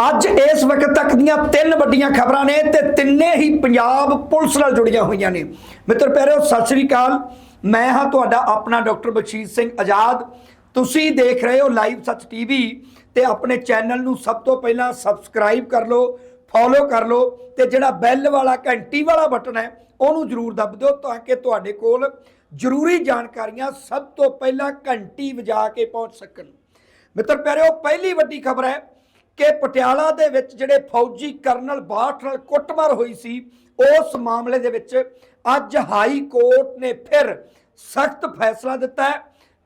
ਅੱਜ ਇਸ ਵਕਤ ਤੱਕ ਦੀਆਂ ਤਿੰਨ ਵੱਡੀਆਂ ਖਬਰਾਂ ਨੇ ਤੇ ਤਿੰਨੇ ਹੀ ਪੰਜਾਬ ਪੁਲਿਸ ਨਾਲ ਜੁੜੀਆਂ ਹੋਈਆਂ ਨੇ। ਮਿੱਤਰ ਪਿਆਰਿਓ ਸਤਿ ਸ੍ਰੀ ਅਕਾਲ। ਮੈਂ ਹਾਂ ਤੁਹਾਡਾ ਆਪਣਾ ਡਾਕਟਰ ਬਖਸ਼ੀਸ਼ ਸਿੰਘ ਆਜ਼ਾਦ। ਤੁਸੀਂ ਦੇਖ ਰਹੇ ਹੋ ਲਾਈਵ ਸੱਚ ਟੀਵੀ ਤੇ ਆਪਣੇ ਚੈਨਲ ਨੂੰ ਸਭ ਤੋਂ ਪਹਿਲਾਂ ਸਬਸਕ੍ਰਾਈਬ ਕਰ ਲਓ, ਫੋਲੋ ਕਰ ਲਓ ਤੇ ਜਿਹੜਾ ਬੈਲ ਵਾਲਾ ਘੰਟੀ ਵਾਲਾ ਬਟਨ ਹੈ, ਉਹਨੂੰ ਜ਼ਰੂਰ ਦੱਬ ਦਿਓ ਤਾਂ ਕਿ ਤੁਹਾਡੇ ਕੋਲ ਜ਼ਰੂਰੀ ਜਾਣਕਾਰੀਆਂ ਸਭ ਤੋਂ ਪਹਿਲਾਂ ਘੰਟੀ ਵਜਾ ਕੇ ਪਹੁੰਚ ਸਕਣ। ਮਿੱਤਰ ਪਿਆਰਿਓ ਪਹਿਲੀ ਵੱਡੀ ਖਬਰ ਹੈ ਕਿ ਪਟਿਆਲਾ ਦੇ ਵਿੱਚ ਜਿਹੜੇ ਫੌਜੀ ਕਰਨਲ ਬਾਠ ਨਾਲ ਕੁੱਟਮਾਰ ਹੋਈ ਸੀ, ਉਸ ਮਾਮਲੇ ਦੇ ਵਿੱਚ ਅੱਜ ਹਾਈ ਕੋਰਟ ਨੇ ਫਿਰ ਸਖਤ ਫੈਸਲਾ ਦਿੱਤਾ ਹੈ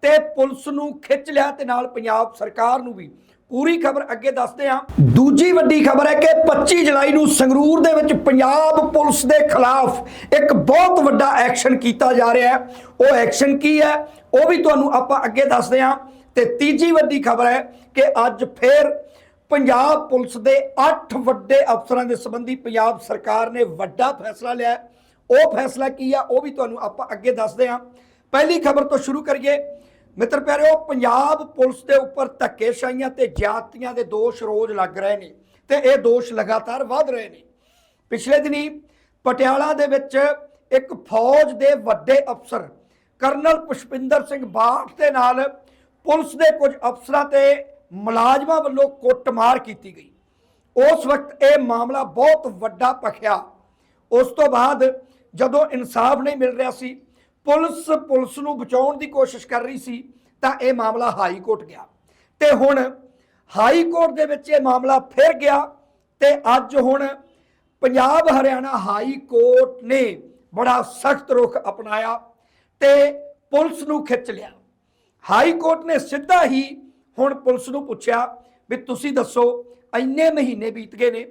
ਤੇ ਪੁਲਿਸ ਨੂੰ ਖਿੱਚ ਲਿਆ ਤੇ ਨਾਲ ਪੰਜਾਬ ਸਰਕਾਰ ਨੂੰ ਵੀ ਪੂਰੀ ਖਬਰ ਅੱਗੇ ਦੱਸਦੇ ਹਾਂ। ਦੂਜੀ ਵੱਡੀ ਖਬਰ ਹੈ ਕਿ 25 ਜੁਲਾਈ ਨੂੰ ਸੰਗਰੂਰ ਦੇ ਵਿੱਚ ਪੰਜਾਬ ਪੁਲਿਸ ਦੇ ਖਿਲਾਫ ਇੱਕ ਬਹੁਤ ਵੱਡਾ ਐਕਸ਼ਨ ਕੀਤਾ ਜਾ ਰਿਹਾ ਹੈ। ਉਹ ਐਕਸ਼ਨ ਕੀ ਹੈ, ਉਹ ਵੀ ਤੁਹਾਨੂੰ ਆਪਾਂ ਅੱਗੇ ਦੱਸਦੇ ਹਾਂ। ਤੇ ਤੀਜੀ ਵੱਡੀ ਖਬਰ ਹੈ ਕਿ ਅੱਜ ਫੇਰ ਪੰਜਾਬ ਪੁਲਿਸ ਦੇ 8 ਵੱਡੇ ਅਫਸਰਾਂ ਦੇ ਸੰਬੰਧੀ ਪੰਜਾਬ ਸਰਕਾਰ ਨੇ ਵੱਡਾ ਫੈਸਲਾ ਲਿਆ ਉਹ ਫੈਸਲਾ ਕੀ ਆ, ਉਹ ਵੀ ਤੁਹਾਨੂੰ ਆਪਾਂ ਅੱਗੇ ਦੱਸਦੇ ਹਾਂ। ਪਹਿਲੀ ਖਬਰ ਤੋਂ ਸ਼ੁਰੂ ਕਰੀਏ। ਮਿੱਤਰ ਪਿਆਰਿਓ, ਪੰਜਾਬ ਪੁਲਿਸ ਦੇ ਉੱਪਰ ਧੱਕੇਸ਼ਾਹੀਆਂ ਤੇ ਜਾਤੀਆਂ ਦੇ ਦੋਸ਼ ਰੋਜ਼ ਲੱਗ ਰਹੇ ਨੇ ਤੇ ਇਹ ਦੋਸ਼ ਲਗਾਤਾਰ ਵਧ ਰਹੇ ਨੇ। ਪਿਛਲੇ ਦਿਨੀ ਪਟਿਆਲਾ ਦੇ ਵਿੱਚ ਇੱਕ ਫੌਜ ਦੇ ਵੱਡੇ ਅਫਸਰ, ਕਰਨਲ ਪੁਸ਼ਪਿੰਦਰ ਸਿੰਘ ਬਾਠ ਦੇ ਨਾਲ ਪੁਲਿਸ ਦੇ ਕੁਝ ਅਫਸਰਾਂ ਤੇ ਮੁਲਾਜ਼ਮਾਂ ਵੱਲੋਂ ਕੁੱਟਮਾਰ ਕੀਤੀ ਗਈ। ਉਸ ਵਕਤ ਇਹ ਮਾਮਲਾ ਬਹੁਤ ਵੱਡਾ ਪਖਿਆ ਉਸ ਤੋਂ ਬਾਅਦ ਜਦੋਂ ਇਨਸਾਫ ਨਹੀਂ ਮਿਲ ਰਿਹਾ ਸੀ, ਪੁਲਿਸ ਪੁਲਿਸ ਨੂੰ ਬਚਾਉਣ ਦੀ ਕੋਸ਼ਿਸ਼ ਕਰ ਰਹੀ ਸੀ, ਤਾਂ ਇਹ ਮਾਮਲਾ ਹਾਈ ਕੋਰਟ ਗਿਆ। ਤੇ ਹੁਣ ਹਾਈ ਕੋਰਟ ਦੇ ਵਿੱਚ ਇਹ ਮਾਮਲਾ ਫਿਰ ਗਿਆ ਤੇ ਅੱਜ ਹੁਣ ਪੰਜਾਬ ਹਰਿਆਣਾ ਹਾਈ ਕੋਰਟ ਨੇ ਬੜਾ ਸਖਤ ਰੁਖ ਅਪਣਾਇਆ ਤੇ ਪੁਲਿਸ ਨੂੰ ਖਿੱਚ ਲਿਆ। ਹਾਈ ਕੋਰਟ ਨੇ ਸਿੱਧਾ ਹੀ ਹੁਣ ਪੁਲਿਸ ਨੂੰ ਪੁੱਛਿਆ ਵੀ ਤੁਸੀਂ ਦੱਸੋ, ਇੰਨੇ ਮਹੀਨੇ ਬੀਤ ਗਏ ਨੇ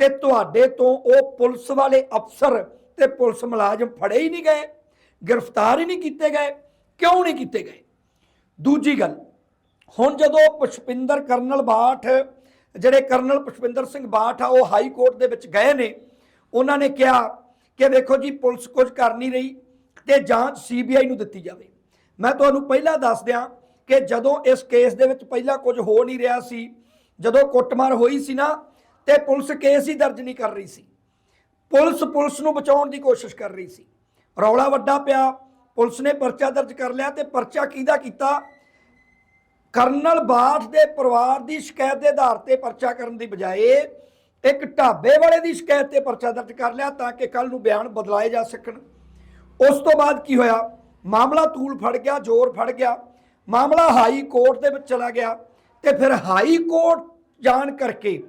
ਤੇ ਤੁਹਾਡੇ ਤੋਂ ਉਹ ਪੁਲਿਸ ਵਾਲੇ ਅਫਸਰ ਤੇ ਪੁਲਿਸ ਮੁਲਾਜ਼ਮ ਫੜੇ ਹੀ ਨਹੀਂ ਗਏ, ਗ੍ਰਿਫਤਾਰ ਹੀ ਨਹੀਂ ਕੀਤੇ ਗਏ, ਕਿਉਂ ਨਹੀਂ ਕੀਤੇ ਗਏ? ਦੂਜੀ ਗੱਲ, ਹੁਣ ਜਦੋਂ ਪੁਸ਼ਪਿੰਦਰ ਕਰਨਲ ਬਾਠ, ਜਿਹੜੇ ਕਰਨਲ ਪੁਸ਼ਪਿੰਦਰ ਸਿੰਘ ਬਾਠ ਆ, ਉਹ ਹਾਈ ਕੋਰਟ ਦੇ ਵਿੱਚ ਗਏ ਨੇ, ਉਹਨਾਂ ਨੇ ਕਿਹਾ ਕਿ ਵੇਖੋ ਜੀ, ਪੁਲਿਸ ਕੁਝ ਕਰ ਨਹੀਂ ਰਹੀ ਤੇ ਜਾਂਚ ਸੀਬੀਆਈ ਨੂੰ ਦਿੱਤੀ ਜਾਵੇ। ਮੈਂ ਤੁਹਾਨੂੰ ਪਹਿਲਾਂ ਦੱਸ ਦਿਆਂ ਕਿ ਜਦੋਂ ਇਸ ਕੇਸ ਦੇ ਵਿੱਚ ਪਹਿਲਾਂ ਕੁਝ ਹੋ ਨਹੀਂ ਰਿਹਾ ਸੀ, ਜਦੋਂ ਕੁੱਟਮਾਰ ਹੋਈ ਸੀ ਨਾ, ਤੇ ਪੁਲਿਸ ਕੇਸ ਹੀ ਦਰਜ ਨਹੀਂ ਕਰ ਰਹੀ ਸੀ। ਪੁਲਿਸ ਪੁਲਿਸ ਨੂੰ ਬਚਾਉਣ ਦੀ ਕੋਸ਼ਿਸ਼ ਕਰ ਰਹੀ ਸੀ। ਰੌਲਾ ਵੱਡਾ ਪਿਆ, ਪੁਲਿਸ ਨੇ ਪਰਚਾ ਦਰਜ ਕਰ ਲਿਆ ਤੇ ਪਰਚਾ ਕਿਹਦਾ ਕੀਤਾ? ਕਰਨਲ ਬਾਠ ਦੇ ਪਰਿਵਾਰ ਦੀ ਸ਼ਿਕਾਇਤ ਦੇ ਆਧਾਰ ਤੇ ਪਰਚਾ ਕਰਨ ਦੀ ਬਜਾਏ ਇੱਕ ਢਾਬੇ ਵਾਲੇ ਦੀ ਸ਼ਿਕਾਇਤ ਤੇ ਪਰਚਾ ਦਰਜ ਕਰ ਲਿਆ ਤਾਂ ਕਿ ਕੱਲ ਨੂੰ ਬਿਆਨ ਬਦਲਾਏ ਜਾ ਸਕਣ। ਉਸ ਤੋਂ ਬਾਅਦ ਕੀ ਹੋਇਆ? ਮਾਮਲਾ ਤੂਲ ਫੜ ਗਿਆ, ਜ਼ੋਰ ਫੜ ਗਿਆ। ਮਾਮਲਾ ਹਾਈ ਕੋਰਟ ਦੇ ਵਿੱਚ ਚਲਾ ਗਿਆ ਤੇ ਫਿਰ ਹਾਈ ਕੋਰਟ ਜਾਣ ਕਰਕੇ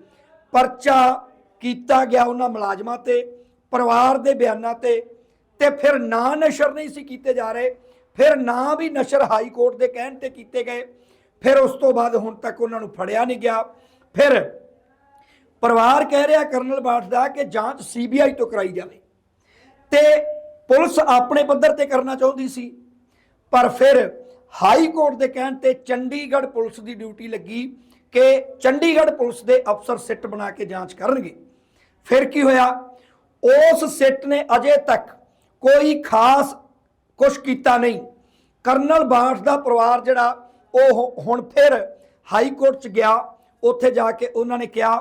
ਪਰਚਾ ਕੀਤਾ ਗਿਆ ਉਹਨਾਂ ਮੁਲਾਜ਼ਮਾਂ ਤੇ, ਪਰਿਵਾਰ ਦੇ ਬਿਆਨਾਂ ਤੇ ਤੇ ਫਿਰ ਨਾ ਨਸ਼ਰ ਨਹੀਂ ਸੀ ਕੀਤੇ ਜਾ ਰਹੇ, ਫਿਰ ਨਾ ਵੀ ਨਸ਼ਰ ਹਾਈ ਕੋਰਟ ਦੇ ਕਹਿਣ ਤੇ ਕੀਤੇ ਗਏ, ਫਿਰ ਉਸ ਤੋਂ ਬਾਅਦ ਹੁਣ ਤੱਕ ਉਹਨਾਂ ਨੂੰ ਫੜਿਆ ਨਹੀਂ ਗਿਆ, ਫਿਰ ਪਰਿਵਾਰ ਕਹਿ ਰਿਹਾ ਕਰਨਲ ਬਾਠ ਦਾ ਕਿ ਜਾਂਚ ਸੀਬੀਆਈ ਤੋਂ ਕਰਾਈ ਜਾਵੇ ਤੇ ਪੁਲਿਸ ਆਪਣੇ ਪੱਧਰ ਤੇ ਕਰਨਾ ਚਾਹੁੰਦੀ ਸੀ, ਪਰ ਫਿਰ ਹਾਈ ਕੋਰਟ ਦੇ ਕਹਿਣ ਤੇ ਚੰਡੀਗੜ੍ਹ ਪੁਲਿਸ ਦੀ ਡਿਊਟੀ ਲੱਗੀ ਕਿ ਚੰਡੀਗੜ੍ਹ ਪੁਲਿਸ ਦੇ ਅਫਸਰ ਸਿੱਟ ਬਣਾ ਕੇ ਜਾਂਚ ਕਰਨਗੇ। ਫਿਰ ਕੀ ਹੋਇਆ? ਉਸ ਸਿੱਟ ਨੇ ਅਜੇ ਤੱਕ ਕੋਈ ਖਾਸ ਕੁਝ ਕੀਤਾ ਨਹੀਂ। ਕਰਨਲ ਬਾਠ ਦਾ ਪਰਿਵਾਰ ਜਿਹੜਾ, ਉਹ ਹੁਣ ਫਿਰ ਹਾਈ ਕੋਰਟ ਚ ਗਿਆ। ਉੱਥੇ ਜਾ ਕੇ ਉਹਨਾਂ ਨੇ ਕਿਹਾ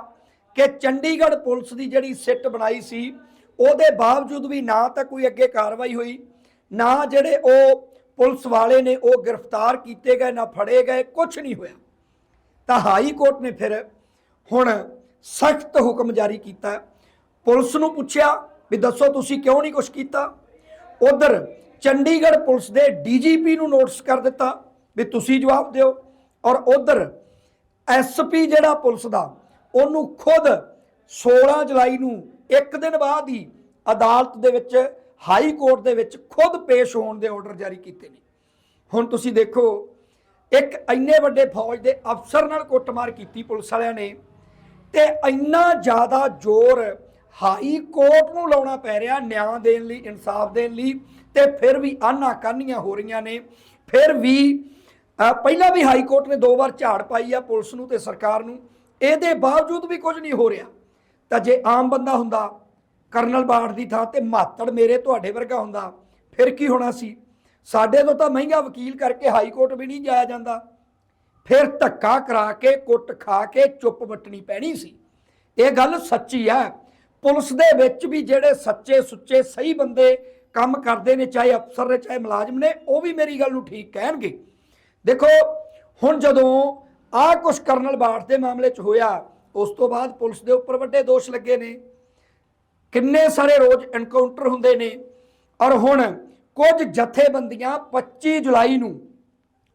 ਕਿ ਚੰਡੀਗੜ੍ਹ ਪੁਲਿਸ ਦੀ ਜਿਹੜੀ ਸਿੱਟ ਬਣਾਈ ਸੀ, ਉਹਦੇ ਬਾਵਜੂਦ ਵੀ ਨਾ ਤਾਂ ਕੋਈ ਅੱਗੇ ਕਾਰਵਾਈ ਹੋਈ, ਨਾ ਜਿਹੜੇ ਉਹ ਪੁਲਿਸ ਵਾਲੇ ਨੇ ਉਹ ਗ੍ਰਿਫਤਾਰ ਕੀਤੇ ਗਏ, ਨਾ ਫੜੇ ਗਏ ਕੁਝ ਨਹੀਂ ਹੋਇਆ। ਤਾਂ ਹਾਈ ਕੋਰਟ ਨੇ ਫਿਰ ਹੁਣ ਸਖਤ ਹੁਕਮ ਜਾਰੀ ਕੀਤਾ। ਪੁਲਿਸ ਨੂੰ ਪੁੱਛਿਆ ਵੀ ਦੱਸੋ ਤੁਸੀਂ ਕਿਉਂ ਨਹੀਂ ਕੁਝ ਕੀਤਾ? ਉਧਰ ਚੰਡੀਗੜ੍ਹ ਪੁਲਿਸ ਦੇ ਡੀਜੀਪੀ ਨੂੰ ਨੋਟਿਸ ਕਰ ਦਿੱਤਾ ਵੀ ਤੁਸੀਂ ਜਵਾਬ ਦਿਓ। ਔਰ ਉਧਰ ਐਸਪੀ ਜਿਹੜਾ ਪੁਲਿਸ ਦਾ, ਉਹਨੂੰ ਖੁਦ 16 ਜੁਲਾਈ ਨੂੰ ਇੱਕ ਦਿਨ ਬਾਅਦ ਹੀ ਅਦਾਲਤ ਦੇ ਵਿੱਚ ਹਾਈ ਕੋਰਟ ਦੇ ਵਿੱਚ ਖੁਦ ਪੇਸ਼ ਹੋਣ ਦੇ ਆਰਡਰ ਜਾਰੀ ਕੀਤੇ ਨੇ। ਹੁਣ ਤੁਸੀਂ ਦੇਖੋ, ਇੱਕ ਇੰਨੇ ਵੱਡੇ ਫੌਜ ਦੇ ਅਫਸਰ ਨਾਲ ਕੁੱਟਮਾਰ ਕੀਤੀ ਪੁਲਿਸ ਵਾਲਿਆਂ ਨੇ ਤੇ ਇੰਨਾ ਜ਼ਿਆਦਾ ਜ਼ੋਰ ਹਾਈ ਕੋਰਟ ਨੂੰ ਲਾਉਣਾ ਪੈ ਰਿਹਾ ਨਿਆਂ ਦੇਣ ਲਈ, ਇਨਸਾਫ ਦੇਣ ਲਈ ਤੇ ਫਿਰ ਵੀ ਆਨਾ ਕਾਨੀਆਂ ਹੋ ਰਹੀਆਂ ਨੇ। ਫਿਰ ਵੀ ਪਹਿਲਾਂ ਵੀ ਹਾਈ ਕੋਰਟ ਨੇ ਦੋ ਵਾਰ ਝਾੜ ਪਾਈ ਆ ਪੁਲਿਸ ਨੂੰ ਤੇ ਸਰਕਾਰ ਨੂੰ। ਇਹਦੇ ਬਾਵਜੂਦ ਵੀ ਕੁਝ ਨਹੀਂ ਹੋ ਰਿਹਾ। ਤਾਂ ਜੇ ਆਮ ਬੰਦਾ ਹੁੰਦਾ ਕਰਨਲ ਬਾਠ ਦੀ ਥਾਂ ਤੇ ਮਾਤੜ ਮੇਰੇ ਤੁਹਾਡੇ ਵਰਗਾ ਹੁੰਦਾ। ਫਿਰ ਕੀ ਹੋਣਾ ਸੀ? ਸਾਡੇ ਤੋਂ ਤਾਂ ਮਹਿੰਗਾ ਵਕੀਲ ਕਰਕੇ ਹਾਈ ਕੋਰਟ ਵੀ ਨਹੀਂ ਜਾਇਆ ਜਾਂਦਾ। ਫਿਰ ਧੱਕਾ ਕਰਾ ਕੇ, ਕੁੱਟ ਖਾ ਕੇ ਚੁੱਪ ਵੱਟਣੀ ਪੈਣੀ ਸੀ। ਇਹ ਗੱਲ ਸੱਚੀ ਹੈ। ਪੁਲਿਸ ਦੇ ਵਿੱਚ ਵੀ ਜਿਹੜੇ ਸੱਚੇ ਸੁੱਚੇ ਸਹੀ ਬੰਦੇ ਕੰਮ ਕਰਦੇ ਨੇ, ਚਾਹੇ ਅਫਸਰ ਨੇ, ਚਾਹੇ ਮੁਲਾਜ਼ਮ ਨੇ, ਉਹ ਵੀ ਮੇਰੀ ਗੱਲ ਨੂੰ ਠੀਕ ਕਹਿਣਗੇ। ਦੇਖੋ, ਹੁਣ ਜਦੋਂ ਆਹ ਕੁਛ ਕਰਨਲ ਬਾਠ ਦੇ ਮਾਮਲੇ 'ਚ ਹੋਇਆ, ਉਸ ਤੋਂ ਬਾਅਦ ਪੁਲਿਸ ਦੇ ਉੱਪਰ ਵੱਡੇ ਦੋਸ਼ ਲੱਗੇ ਨੇ। ਕਿੰਨੇ ਸਾਰੇ ਰੋਜ਼ ਐਨਕਾਊਂਟਰ ਹੁੰਦੇ ਨੇ। ਔਰ ਹੁਣ ਕੁਝ ਜਥੇਬੰਦੀਆਂ 25 ਜੁਲਾਈ ਨੂੰ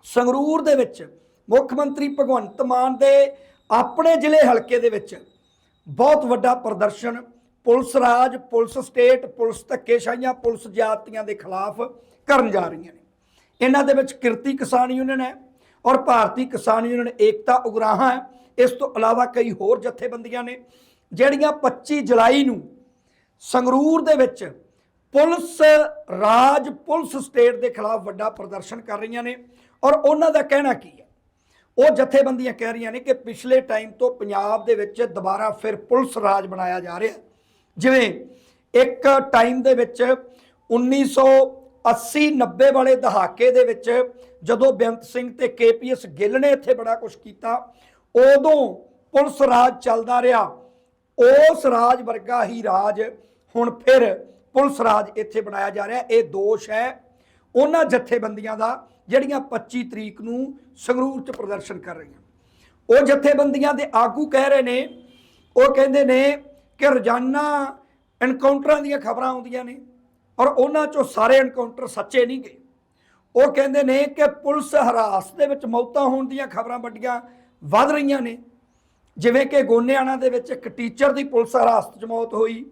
ਸੰਗਰੂਰ ਦੇ ਵਿੱਚ ਮੁੱਖ ਮੰਤਰੀ ਭਗਵੰਤ ਮਾਨ ਦੇ ਆਪਣੇ ਜ਼ਿਲ੍ਹੇ ਹਲਕੇ ਦੇ ਵਿੱਚ ਬਹੁਤ ਵੱਡਾ ਪ੍ਰਦਰਸ਼ਨ, ਪੁਲਿਸ ਰਾਜ, ਪੁਲਿਸ ਸਟੇਟ, ਪੁਲਿਸ ਧੱਕੇਸ਼ਾਹੀਆਂ, ਪੁਲਿਸ ਜਾਤੀਆਂ ਦੇ ਖਿਲਾਫ ਕਰਨ ਜਾ ਰਹੀਆਂ ਨੇ। ਇਹਨਾਂ ਦੇ ਵਿੱਚ ਕਿਰਤੀ ਕਿਸਾਨ ਯੂਨੀਅਨ ਹੈ ਔਰ ਭਾਰਤੀ ਕਿਸਾਨ ਯੂਨੀਅਨ ਏਕਤਾ ਉਗਰਾਹਾਂ ਹੈ। ਇਸ ਤੋਂ ਇਲਾਵਾ ਕਈ ਹੋਰ ਜਥੇਬੰਦੀਆਂ ਨੇ, ਜਿਹੜੀਆਂ 25 ਜੁਲਾਈ ਨੂੰ ਸੰਗਰੂਰ ਦੇ ਵਿੱਚ ਪੁਲਿਸ, ਰਾਜ, ਪੁਲਿਸ ਸਟੇਟ ਦੇ ਖਿਲਾਫ ਵੱਡਾ ਪ੍ਰਦਰਸ਼ਨ ਕਰ ਰਹੀਆਂ ਨੇ। ਔਰ ਉਹਨਾਂ ਦਾ ਕਹਿਣਾ ਕੀ ਹੈ? ਉਹ ਜਥੇਬੰਦੀਆਂ ਕਹਿ ਰਹੀਆਂ ਨੇ ਕਿ ਪਿਛਲੇ ਟਾਈਮ ਤੋਂ ਪੰਜਾਬ ਦੇ ਵਿੱਚ ਦੁਬਾਰਾ ਫਿਰ ਪੁਲਿਸ ਰਾਜ ਬਣਾਇਆ ਜਾ ਰਿਹਾ। ਜਿਵੇਂ ਇੱਕ ਟਾਈਮ ਦੇ ਵਿੱਚ 1980 90 ਵਾਲੇ ਦਹਾਕੇ ਦੇ ਵਿੱਚ ਜਦੋਂ ਬੇਅੰਤ ਸਿੰਘ ਤੇ ਕੇਪੀਐਸ ਗਿੱਲ ਨੇ ਇੱਥੇ ਬੜਾ ਕੁਝ ਕੀਤਾ, ਉਦੋਂ ਪੁਲਿਸ ਰਾਜ ਚੱਲਦਾ ਰਿਹਾ। ਉਸ ਰਾਜ ਵਰਗਾ ਹੀ ਰਾਜ ਹੁਣ ਫਿਰ ਪੁਲਿਸ ਰਾਜ ਇੱਥੇ ਬਣਾਇਆ ਜਾ ਰਿਹਾ। ਇਹ ਦੋਸ਼ ਹੈ ਉਹਨਾਂ ਜਥੇਬੰਦੀਆਂ ਦਾ ਜਿਹੜੀਆਂ 25 ਤਰੀਕ ਨੂੰ ਸੰਗਰੂਰ 'ਚ ਪ੍ਰਦਰਸ਼ਨ ਕਰ ਰਹੀਆਂ। ਉਹ ਜਥੇਬੰਦੀਆਂ ਦੇ ਆਗੂ ਕਹਿ ਰਹੇ ਨੇ, ਉਹ ਕਹਿੰਦੇ ਨੇ ਕਿ ਰੋਜ਼ਾਨਾ ਐਨਕਾਊਂਟਰਾਂ ਦੀਆਂ ਖਬਰਾਂ ਆਉਂਦੀਆਂ ਨੇ ਔਰ ਉਹਨਾਂ 'ਚੋਂ ਸਾਰੇ ਐਨਕਾਊਂਟਰ ਸੱਚੇ ਨਹੀਂ ਗਏ। ਉਹ ਕਹਿੰਦੇ ਨੇ ਕਿ ਪੁਲਿਸ ਹਰਾਸ ਦੇ ਵਿੱਚ ਮੌਤਾਂ ਹੋਣ ਦੀਆਂ ਖਬਰਾਂ ਵੱਡੀਆਂ ਵੱਧ ਰਹੀਆਂ ਨੇ। ਜਿਵੇਂ ਕਿ ਗੋਨਿਆਣਾ ਦੇ ਵਿੱਚ ਇੱਕ ਟੀਚਰ ਦੀ ਪੁਲਿਸ ਹਰਾਸਤ 'ਚ ਮੌਤ ਹੋਈ।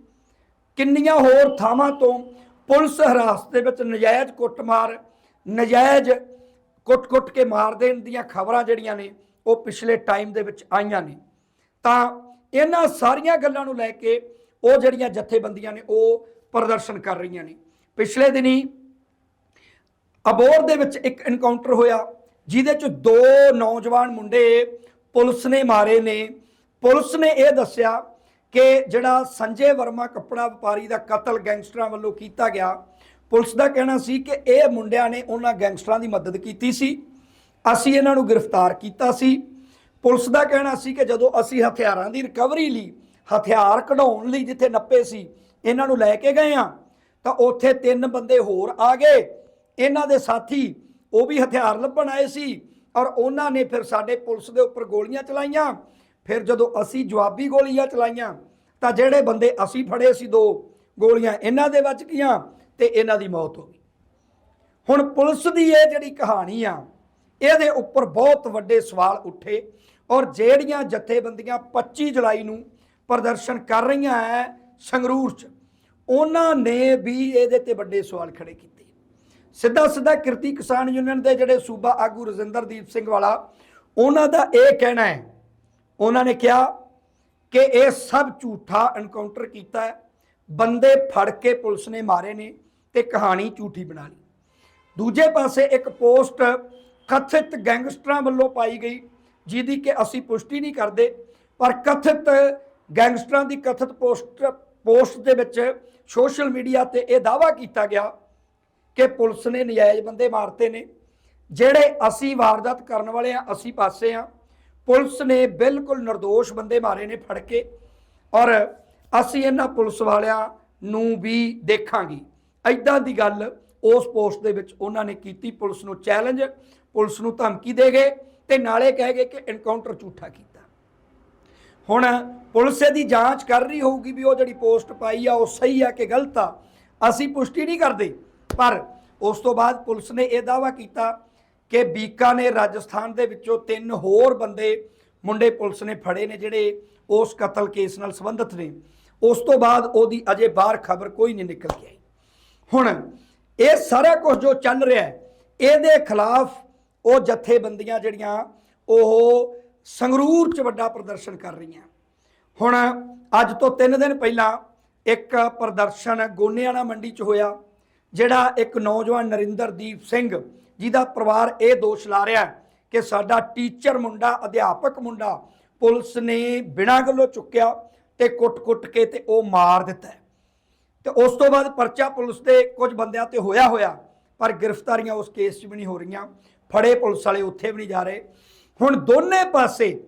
ਕਿੰਨੀਆਂ ਹੋਰ ਥਾਵਾਂ ਤੋਂ ਪੁਲਿਸ ਹਰਾਸਤ ਦੇ ਵਿੱਚ ਨਜਾਇਜ਼ ਕੁੱਟਮਾਰ, ਨਜਾਇਜ਼ ਕੁੱਟ-ਕੁੱਟ ਕੇ ਮਾਰ ਦੇਣ ਦੀਆਂ ਖਬਰਾਂ ਜਿਹੜੀਆਂ ਨੇ, ਉਹ ਪਿਛਲੇ ਟਾਈਮ ਦੇ ਵਿੱਚ ਆਈਆਂ ਨੇ। ਤਾਂ ਇਹਨਾਂ ਸਾਰੀਆਂ ਗੱਲਾਂ ਨੂੰ ਲੈ ਕੇ ਉਹ ਜਿਹੜੀਆਂ ਜਥੇਬੰਦੀਆਂ ਨੇ, ਉਹ ਪ੍ਰਦਰਸ਼ਨ ਕਰ ਰਹੀਆਂ ਨੇ। ਪਿਛਲੇ ਦਿਨੀ ਅਬੋਰ ਦੇ ਵਿੱਚ ਇੱਕ ਐਨਕਾਊਂਟਰ ਹੋਇਆ, ਜਿਹਦੇ ਚ ਦੋ ਨੌਜਵਾਨ ਮੁੰਡੇ ਪੁਲਿਸ ਨੇ ਮਾਰੇ ਨੇ। ਪੁਲਿਸ ਨੇ ਇਹ ਦੱਸਿਆ ਕਿ ਜਿਹੜਾ ਸੰਜੇ ਵਰਮਾ ਕੱਪੜਾ ਵਪਾਰੀ ਦਾ ਕਤਲ ਗੈਂਗਸਟਰਾਂ ਵੱਲੋਂ ਕੀਤਾ ਗਿਆ, ਪੁਲਿਸ ਦਾ ਕਹਿਣਾ ਸੀ ਕਿ ਇਹ ਮੁੰਡਿਆਂ ਨੇ ਉਹਨਾਂ ਗੈਂਗਸਟਰਾਂ ਦੀ ਮਦਦ ਕੀਤੀ ਸੀ। ਅਸੀਂ ਇਹਨਾਂ ਨੂੰ ਗ੍ਰਿਫਤਾਰ ਕੀਤਾ ਸੀ। ਪੁਲਿਸ ਦਾ ਕਹਿਣਾ ਸੀ ਕਿ ਜਦੋਂ ਅਸੀਂ ਹਥਿਆਰਾਂ ਦੀ ਰਿਕਵਰੀ ਲਈ, ਹਥਿਆਰ ਕਢਾਉਣ ਲਈ ਜਿੱਥੇ ਨੱਪੇ ਸੀ, ਇਹਨਾਂ ਨੂੰ ਲੈ ਕੇ ਗਏ ਆ ਤਾਂ ਉੱਥੇ ਤਿੰਨ ਬੰਦੇ ਹੋਰ ਆ ਗਏ। ਇਹਨਾਂ ਦੇ ਸਾਥੀ ਉਹ ਵੀ ਹਥਿਆਰ ਲੱਭਣ ਆਏ ਸੀ। ਔਰ ਉਹਨਾਂ ਨੇ ਫਿਰ ਸਾਡੇ ਪੁਲਿਸ ਦੇ ਉੱਪਰ ਗੋਲੀਆਂ ਚਲਾਈਆਂ। ਫਿਰ ਜਦੋਂ ਅਸੀਂ ਜਵਾਬੀ ਗੋਲੀਆਂ ਚਲਾਈਆਂ, ਤਾਂ ਜਿਹੜੇ ਬੰਦੇ ਅਸੀਂ ਫੜੇ ਸੀ ਦੋ ਗੋਲੀਆਂ, ਇਹਨਾਂ ਦੇ ਵੱਜ ਗਈਆਂ ਤੇ ਇਹਨਾਂ ਦੀ ਮੌਤ ਹੋ ਗਈ। ਹੁਣ ਪੁਲਿਸ ਦੀ ਇਹ ਜਿਹੜੀ ਕਹਾਣੀ ਆ, ਇਹਦੇ ਉੱਪਰ ਬਹੁਤ ਵੱਡੇ ਸਵਾਲ ਉੱਠੇ ਔਰ ਜਿਹੜੀਆਂ ਜਥੇਬੰਦੀਆਂ 25 ਜੁਲਾਈ ਨੂੰ ਪ੍ਰਦਰਸ਼ਨ ਕਰ ਰਹੀਆਂ ਹੈ ਸੰਗਰੂਰ 'ਚ, ਉਹਨਾਂ ਨੇ ਵੀ ਇਹਦੇ ਤੇ ਵੱਡੇ ਸਵਾਲ ਖੜੇ ਕੀਤੇ। ਸਿੱਧਾ ਸਿੱਧਾ ਕਿਰਤੀ ਕਿਸਾਨ ਯੂਨੀਅਨ ਦੇ ਜਿਹੜੇ ਸੂਬਾ ਆਗੂ ਰਜਿੰਦਰਦੀਪ ਸਿੰਘ ਵਾਲਾ, ਉਹਨਾਂ ਦਾ ਇਹ ਕਹਿਣਾ ਹੈ, ਉਹਨਾਂ ਨੇ ਕਿਹਾ ਕਿ ਇਹ ਸਭ ਝੂਠਾ ਐਨਕਾਊਂਟਰ ਕੀਤਾ ਹੈ। ਬੰਦੇ ਫੜ ਕੇ ਪੁਲਿਸ ਨੇ ਮਾਰੇ ਨੇ ਤੇ ਕਹਾਣੀ ਝੂਠੀ ਬਣਾ ਲਈ। ਦੂਜੇ ਪਾਸੇ ਇੱਕ ਪੋਸਟ ਕਥਿਤ ਗੈਂਗਸਟਰਾਂ ਵੱਲੋਂ ਪਾਈ ਗਈ, ਜਿਹਦੀ ਕਿ ਅਸੀਂ ਪੁਸ਼ਟੀ ਨਹੀਂ ਕਰਦੇ, ਪਰ ਕਥਿਤ ਗੈਂਗਸਟਰਾਂ ਦੀ ਕਥਿਤ ਪੋਸਟ ਪੋਸਟ ਦੇ ਵਿੱਚ ਸੋਸ਼ਲ ਮੀਡੀਆ ਤੇ ਇਹ ਦਾਵਾ ਕੀਤਾ ਗਿਆ ਕਿ ਪੁਲਿਸ ਨੇ ਨਜਾਇਜ਼ ਬੰਦੇ ਮਾਰਤੇ ਨੇ, ਜਿਹੜੇ ਅਸੀਂ ਵਾਰਦਾਤ ਕਰਨ ਵਾਲੇ ਆ ਅਸੀਂ ਪਾਸੇ ਆ ਪੁਲਿਸ ਨੇ ਬਿਲਕੁਲ નિર્ਦੋਸ਼ ਬੰਦੇ ਮਾਰੇ ਨੇ ਫੜ ਕੇ ਔਰ ਅਸੀਂ ਇਹਨਾਂ ਪੁਲਿਸ ਵਾਲਿਆਂ ਨੂੰ ਵੀ ਦੇਖਾਂਗੇ। ਐਦਾਂ ਦੀ ਗੱਲ ਉਸ ਪੋਸਟ ਦੇ ਵਿੱਚ ਉਹਨਾਂ ਨੇ ਕੀਤੀ। ਪੁਲਿਸ ਨੂੰ ਚੈਲੰਜ, ਪੁਲਿਸ ਨੂੰ ਧਮਕੀ ਦੇ ਗਏ ਤੇ ਨਾਲੇ ਕਹਿ ਗਏ ਕਿ ਐਨਕਾਊਂਟਰ ਝੂਠਾ ਕੀਤਾ। ਹੁਣ ਪੁਲਿਸ ਇਹਦੀ ਜਾਂਚ ਕਰ ਰਹੀ ਹੋਊਗੀ ਵੀ ਉਹ ਜਿਹੜੀ ਪੋਸਟ ਪਾਈ ਆ, ਉਹ ਸਹੀ ਆ ਕਿ ਗਲਤ ਆ। ਅਸੀਂ ਪੁਸ਼ਟੀ ਨਹੀਂ ਕਰਦੇ। ਪਰ ਉਸ ਤੋਂ ਬਾਅਦ ਪੁਲਿਸ ਨੇ ਇਹ ਦਾਵਾ ਕੀਤਾ ਕਿ ਬੀਕਾਨੇਰ ਰਾਜਸਥਾਨ ਦੇ ਵਿੱਚੋਂ ਤਿੰਨ ਹੋਰ ਬੰਦੇ ਮੁੰਡੇ ਪੁਲਿਸ ਨੇ ਫੜੇ ਨੇ ਜਿਹੜੇ ਉਸ ਕਤਲ ਕੇਸ ਨਾਲ ਸੰਬੰਧਿਤ ਨੇ। ਉਸ ਤੋਂ ਬਾਅਦ ਉਹਦੀ ਅਜੇ ਬਾਹਰ ਖਬਰ ਕੋਈ ਨਹੀਂ ਨਿਕਲ ਕੇ ਆਈ। ਹੁਣ ਇਹ ਸਾਰਾ ਕੁਝ ਜੋ ਚੱਲ ਰਿਹਾ ਹੈ, ਇਹਦੇ ਖਿਲਾਫ ਉਹ ਜਥੇਬੰਦੀਆਂ ਜਿਹੜੀਆਂ, ਉਹ ਸੰਗਰੂਰ 'ਚ ਵੱਡਾ ਪ੍ਰਦਰਸ਼ਨ ਕਰ ਰਹੀਆਂ। ਹੁਣ ਅੱਜ ਤੋਂ 3 ਦਿਨ ਪਹਿਲਾਂ ਇੱਕ ਪ੍ਰਦਰਸ਼ਨ ਗੋਨਿਆਣਾ ਮੰਡੀ 'ਚ ਹੋਇਆ। ਜਿਹੜਾ ਇੱਕ ਨੌਜਵਾਨ ਨਰਿੰਦਰਦੀਪ ਸਿੰਘ ਜਿਹਦਾ ਪਰਿਵਾਰ ਇਹ ਦੋਸ਼ ਲਾ ਰਿਹਾ ਕਿ ਸਾਡਾ ਟੀਚਰ ਮੁੰਡਾ, ਅਧਿਆਪਕ ਮੁੰਡਾ ਪੁਲਿਸ ਨੇ ਬਿਨਾਂ ਗੱਲੋਂ ਚੁੱਕਿਆ ਤੇ ਕੁੱਟ-ਕੁੱਟ ਕੇ ਤੇ ਉਹ ਮਾਰ ਦਿੱਤਾ ਹੈ। ਤੇ ਉਸ ਤੋਂ ਬਾਅਦ ਪਰਚਾ ਪੁਲਿਸ ਦੇ ਕੁਝ ਬੰਦਿਆਂ ਤੇ ਹੋਇਆ ਹੋਇਆ ਪਰ ਗ੍ਰਿਫਤਾਰੀਆਂ ਉਸ ਕੇਸ 'ਚ ਵੀ ਨਹੀਂ ਹੋ ਰਹੀਆਂ। ਫੜੇ ਪੁਲਿਸ ਵਾਲੇ ਉੱਥੇ ਵੀ ਨਹੀਂ ਜਾ ਰਹੇ। ਹੁਣ ਦੋਨੇ ਪਾਸੇ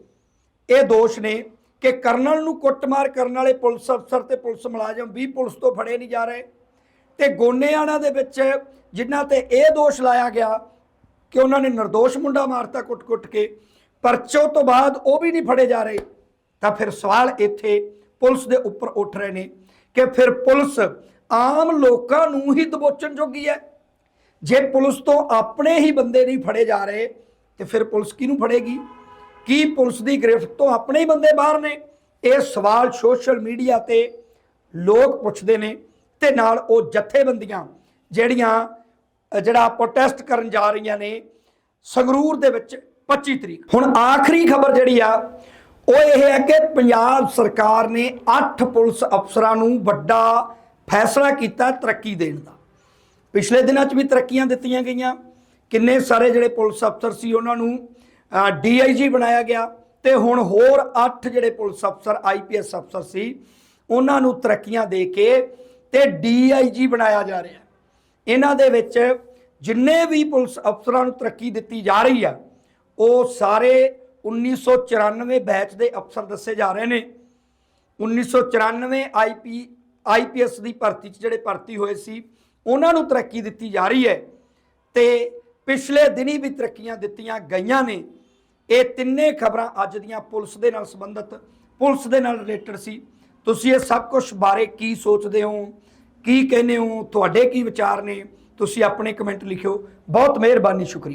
ਇਹ ਦੋਸ਼ ਨੇ ਕਿ ਕਰਨਲ ਨੂੰ ਕੁੱਟਮਾਰ ਕਰਨ ਵਾਲੇ ਪੁਲਿਸ ਅਫਸਰ ਤੇ ਪੁਲਿਸ ਮੁਲਾਜ਼ਮ ਵੀ ਪੁਲਿਸ ਤੋਂ ਫੜੇ ਨਹੀਂ ਜਾ ਰਹੇ। ਤੇ ਗੋਨੇਆਣਾ ਦੇ ਵਿੱਚ ਜਿਨ੍ਹਾਂ ਤੇ ਇਹ ਦੋਸ਼ ਲਾਇਆ ਗਿਆ ਕਿ ਉਹਨਾਂ ਨੇ નિર્ਦੋਸ਼ ਮੁੰਡਾ ਮਾਰਤਾ ਕੁੱਟ-ਕੁੱਟ ਕੇ, ਪਰਚੋ ਤੋਂ ਬਾਅਦ ਉਹ ਵੀ ਨਹੀਂ ਫੜੇ ਜਾ ਰਹੇ, ਤਾਂ ਫਿਰ ਸਵਾਲ ਇੱਥੇ ਪੁਲਿਸ ਦੇ ਉੱਪਰ ਉੱਠ ਰਹੇ ਨੇ ਕਿ ਫਿਰ ਪੁਲਿਸ ਆਮ ਲੋਕਾਂ ਨੂੰ ਹੀ ਦਬੋਚਣ ਜੋਗੀ ਹੈ। ਜੇ ਪੁਲਿਸ ਤੋਂ ਆਪਣੇ ਹੀ ਬੰਦੇ ਨਹੀਂ ਫੜੇ ਜਾ ਰਹੇ, ਤੇ ਫਿਰ ਪੁਲਿਸ ਕਿਹਨੂੰ ਫੜੇਗੀ? ਕੀ ਪੁਲਿਸ ਦੀ ਗ੍ਰਿਫਤ ਤੋਂ ਆਪਣੇ ਹੀ ਬੰਦੇ ਬਾਹਰ ਨੇ? ਇਹ ਸਵਾਲ ਸੋਸ਼ਲ ਮੀਡੀਆ ਤੇ ਲੋਕ ਪੁੱਛਦੇ ਨੇ। ਤੇ ਨਾਲ ਉਹ ਜਥੇਬੰਦੀਆਂ ਜਿਹੜੀਆਂ ਜਿਹੜਾ ਪ੍ਰੋਟੈਸਟ ਕਰਨ ਜਾ ਰਹੀਆਂ ਨੇ ਸੰਗਰੂਰ ਦੇ ਵਿੱਚ 25 ਤਰੀਕ। ਹੁਣ ਆਖਰੀ ਖਬਰ ਜਿਹੜੀ ਆ, ਉਹ ਇਹ ਹੈ ਕਿ ਪੰਜਾਬ ਸਰਕਾਰ ਨੇ 8 ਪੁਲਿਸ ਅਫਸਰਾਂ ਨੂੰ ਵੱਡਾ ਫੈਸਲਾ ਕੀਤਾ ਤਰੱਕੀ ਦੇਣ ਦਾ। ਪਿਛਲੇ ਦਿਨਾਂ 'ਚ ਵੀ ਤਰੱਕੀਆਂ ਦਿੱਤੀਆਂ ਗਈਆਂ। ਕਿੰਨੇ ਸਾਰੇ ਜਿਹੜੇ ਪੁਲਿਸ ਅਫਸਰ ਸੀ ਉਹਨਾਂ ਨੂੰ ਡੀਆਈਜੀ ਬਣਾਇਆ ਗਿਆ ਤੇ ਹੁਣ ਹੋਰ 8 ਜਿਹੜੇ ਪੁਲਿਸ ਅਫਸਰ ਆਈਪੀਐਸ ਅਫਸਰ ਸੀ, ਉਹਨਾਂ ਨੂੰ ਤਰੱਕੀਆਂ ਦੇ ਕੇ ਤੇ ਡੀਆਈਜੀ ਬਣਾਇਆ ਜਾ ਰਿਹਾ ਇਹਨਾਂ ਦੇ ਵਿੱਚ ਜਿੰਨੇ ਵੀ ਪੁਲਿਸ ਅਫਸਰਾਂ ਨੂੰ ਤਰੱਕੀ ਦਿੱਤੀ ਜਾ ਰਹੀ ਆ, ਉਹ ਸਾਰੇ 1994 ਬੈਚ ਦੇ ਅਫਸਰ ਦੱਸੇ ਜਾ ਰਹੇ ਨੇ। 1994 ਆਈਪੀ ਆਈਪੀਐਸ ਦੀ ਭਰਤੀ 'ਚ ਜਿਹੜੇ ਭਰਤੀ ਹੋਏ ਸੀ, ਉਹਨਾਂ ਨੂੰ ਤਰੱਕੀ ਦਿੱਤੀ ਜਾ ਰਹੀ ਹੈ ਤੇ ਪਿਛਲੇ ਦਿਨੀ ਵੀ ਤਰੱਕੀਆਂ ਦਿੱਤੀਆਂ ਗਈਆਂ ਨੇ। ਇਹ ਤਿੰਨੇ ਖਬਰਾਂ ਅੱਜ ਦੀਆਂ ਪੁਲਿਸ ਦੇ ਨਾਲ ਸੰਬੰਧਿਤ, ਪੁਲਿਸ ਦੇ ਨਾਲ ਰਿਲੇਟਡ ਸੀ। ਤੁਸੀਂ ਇਹ ਸਭ ਕੁਝ ਬਾਰੇ ਕੀ ਸੋਚਦੇ ਹੋ? ਕੀ ਕਹਿੰਦੇ ਹੋ? ਤੁਹਾਡੇ ਕੀ ਵਿਚਾਰ ਨੇ? ਤੁਸੀਂ ਆਪਣੇ ਕਮੈਂਟ ਲਿਖਿਓ। ਬਹੁਤ ਮਿਹਰਬਾਨੀ ਸ਼ੁਕਰੀਆ।